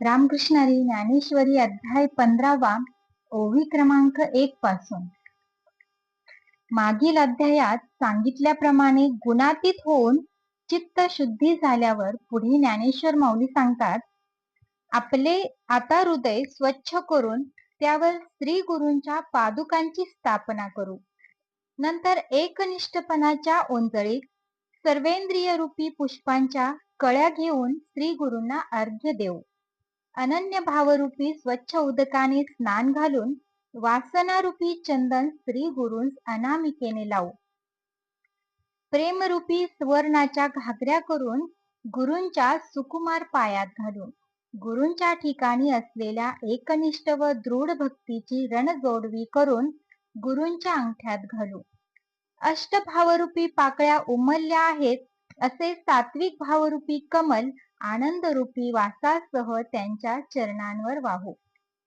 रामकृष्णारी ज्ञानेश्वरी अध्याय पंधरावा ओवी क्रमांक एक पासून. मागील अध्यायात सांगितल्याप्रमाणे गुणातीत होऊन चित्त शुद्धी झाल्यावर पुढे ज्ञानेश्वर माऊली सांगतात आपले आता हृदय स्वच्छ करून त्यावर श्री गुरूंच्या पादुकांची स्थापना करू. नंतर एकनिष्ठपणाच्या ओंजळीत सर्वेंद्रिय रूपी पुष्पांच्या कळ्या घेऊन श्री गुरूंना अर्घ्य देऊ. अनन्य भावरूपी स्वच्छ उदकाने स्नान घालून वासनारूपी चंदन स्त्री गुरुंस अनामिकेने लावू. प्रेमरूपी सुवर्णाच्या घागऱ्या करून गुरूंच्या सुकुमार पायात घालून गुरूंच्या ठिकाणी असलेल्या एकनिष्ठ व दृढ भक्तीची रणजोडवी करून गुरूंच्या अंगठ्यात घालू. अष्टभावरूपी पाकळ्या उमलल्या आहेत असे सात्विक भावरूपी कमल आनंदरूपी वासासह त्यांच्या चरणांवर वाहू.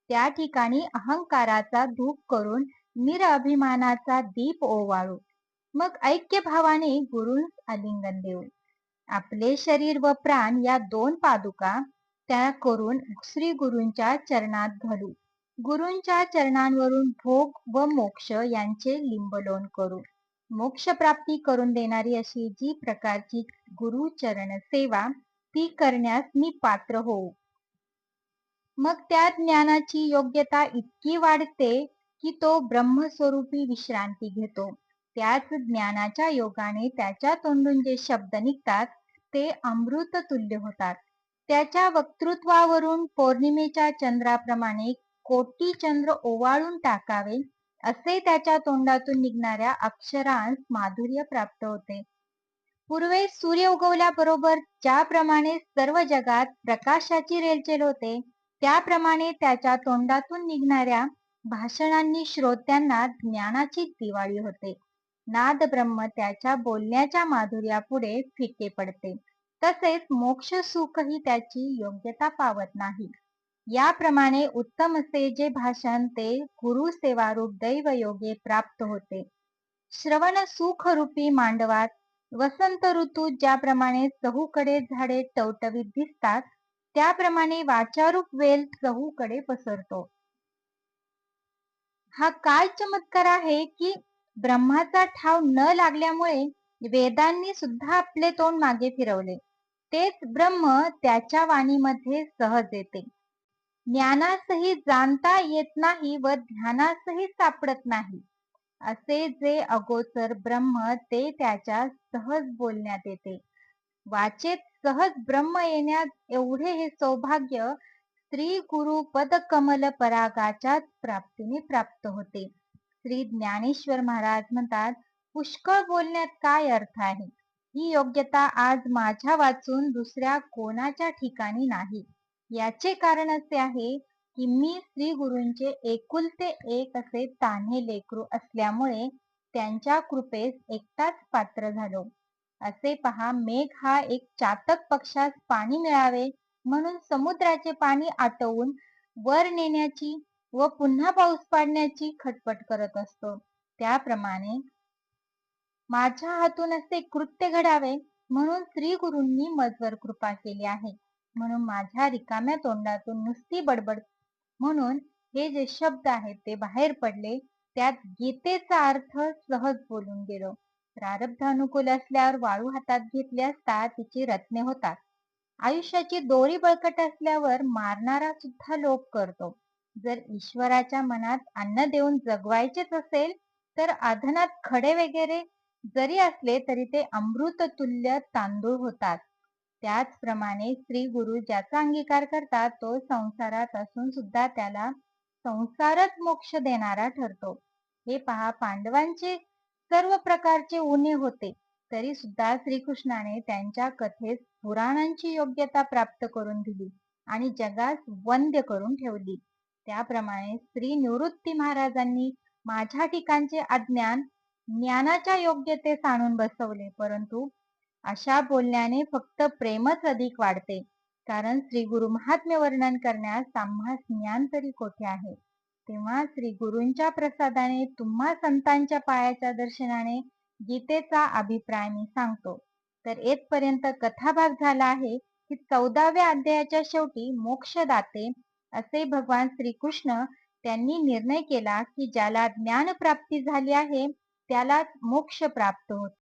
त्या ठिकाणी अहंकाराचा धूप करून निरअभिमानाचा दीप ओवाळू. मग ऐक्य भावाने गुरुंस आलिंगन देऊ. आपले शरीर व प्राण या दोन पादुका त्या करून श्री गुरूंच्या चरणात घालू. गुरूंच्या चरणांवरून भोग व मोक्ष यांचे लिंबलोन करू. मोक्ष प्राप्ती करून देणारी अशी जी प्रकारची गुरुचरण सेवा ती करण्यास मी पात्र होऊ. मग त्या ज्ञानाची योग्यता इतकी वाढते की तो ब्रह्मस्वरूपी विश्रांती घेतो. त्याच ज्ञानाच्या योगाने त्याच्या तोंडून जे शब्द निघतात ते अमृत तुल्य होतात. त्याच्या वक्तृत्वावरून पौर्णिमेच्या चंद्राप्रमाणे कोटी चंद्र ओवाळून टाकावे असे त्याच्या तोंडातून निघणाऱ्या अक्षरांस माधुर्य प्राप्त होते. पूर्वे सूर्य उगवल्याबरोबर ज्याप्रमाणे सर्व जगात प्रकाशाची रेलचेल होते त्याप्रमाणे त्याच्या तोंडातून निघणाऱ्या भाषणांनी श्रोत्यांना ज्ञानाची दिवाळी होते. नाद ब्रह्म त्याच्या बोलण्याच्या माधुर्यापुढे फिके पडते. तसेच मोक्ष सुखही त्याची योग्यता पावत नाही. याप्रमाणे उत्तम असे जे भाषण ते गुरु सेवारूप दैव योगे प्राप्त होते. श्रवण सुख रूपी मांडवात वसंत ऋतू ज्याप्रमाणे चहूकडे झाडे टवटवीत दिसतात त्याप्रमाणे वाचारूप वेल चहूकडे पसरतो. हा काय चमत्कार आहे की ब्रह्माचा ठाव न लागल्यामुळे वेदांनी सुद्धा आपले तोंड मागे फिरवले. तेच ब्रह्म त्याच्या वाणीमध्ये सहज येते. ज्ञानासही जाणता येत नाही व ध्यानासही सापडत नाही. असे जे अगोचर ब्रह्म ते त्याच्या सहज बोलण्यात येते. वाचेत सहज ब्रह्म येण्यात एवढे हे सौभाग्य श्री गुरु पद कमल परागाच्या प्राप्तीने प्राप्त होते. श्री ज्ञानेश्वर महाराज म्हणतात पुष्कळ बोलण्यात काय अर्थ आहे? ही योग्यता आज माझ्या वाचून दुसऱ्या कोणाच्या ठिकाणी नाही. याचे कारण असे आहे की मी श्री गुरूंचे एकुलते एक असे तान्हे लेकरू असल्यामुळे त्यांच्या कृपेस एकटाच पात्र झालो. असे पहा मेघ हा एक चातक पक्षास पाणी मिळावे म्हणून समुद्राचे पाणी आटवून वर नेण्याची व पुन्हा पाऊस पाडण्याची खटपट करत असतो. त्याप्रमाणे माझ्या हातून असे कृत्य घडावे म्हणून श्री गुरूंनी मजवर कृपा केली आहे. म्हणून माझ्या रिकाम्या तोंडातून नुसती बडबड म्हणून हे जे शब्द आहेत ते बाहेर पडले त्यात गीतेचा अर्थ सहज बोलून गेलो. प्रारब्ध अनुकूल असल्यावर वाळू हातात घेतली असता तिची रत्ने होतात. आयुष्याची दोरी बळकट असल्यावर मारणारा सुद्धा लोप करतो. जर ईश्वराच्या मनात अन्न देऊन जगवायचेच असेल तर आधनात खडे वगैरे जरी असले तरी ते अमृत तुल्य तांदूळ होतात. त्याचप्रमाणे स्त्री गुरु ज्याचा अंगीकार करतात तो संसारात असून सुद्धा त्याला संसारच मोक्ष देणारा ठरतो. हे पहा पांडवांचे सर्व प्रकारचे उणे होते. तरी सुद्धा श्रीकृष्णाने त्यांच्या कथेस पुराणांची योग्यता प्राप्त करून दिली आणि जगास वंद्य करून ठेवली. त्याप्रमाणे स्त्री निवृत्ती महाराजांनी माझ्या ठिकाणचे अज्ञान ज्ञानाच्या योग्यतेस आणून बसवले परंतु अशा बोलण्याने फक्त प्रेमच अधिक वाढते. कारण श्री गुरु महात्म्य वर्णन करण्यास आम्हा ज्ञान तरी कोठे आहे? तेव्हा श्री गुरूंच्या प्रसादाने तुम्हा संतांच्या पायाच्या दर्शनाने गीतेचा अभिप्राय मी सांगतो. तर येथपर्यंत कथाभाग झाला आहे की चौदाव्या अध्यायाच्या शेवटी मोक्षदाते असे भगवान श्रीकृष्ण त्यांनी निर्णय केला की ज्याला ज्ञान प्राप्ती झाली आहे त्यालाच मोक्ष प्राप्त होतो.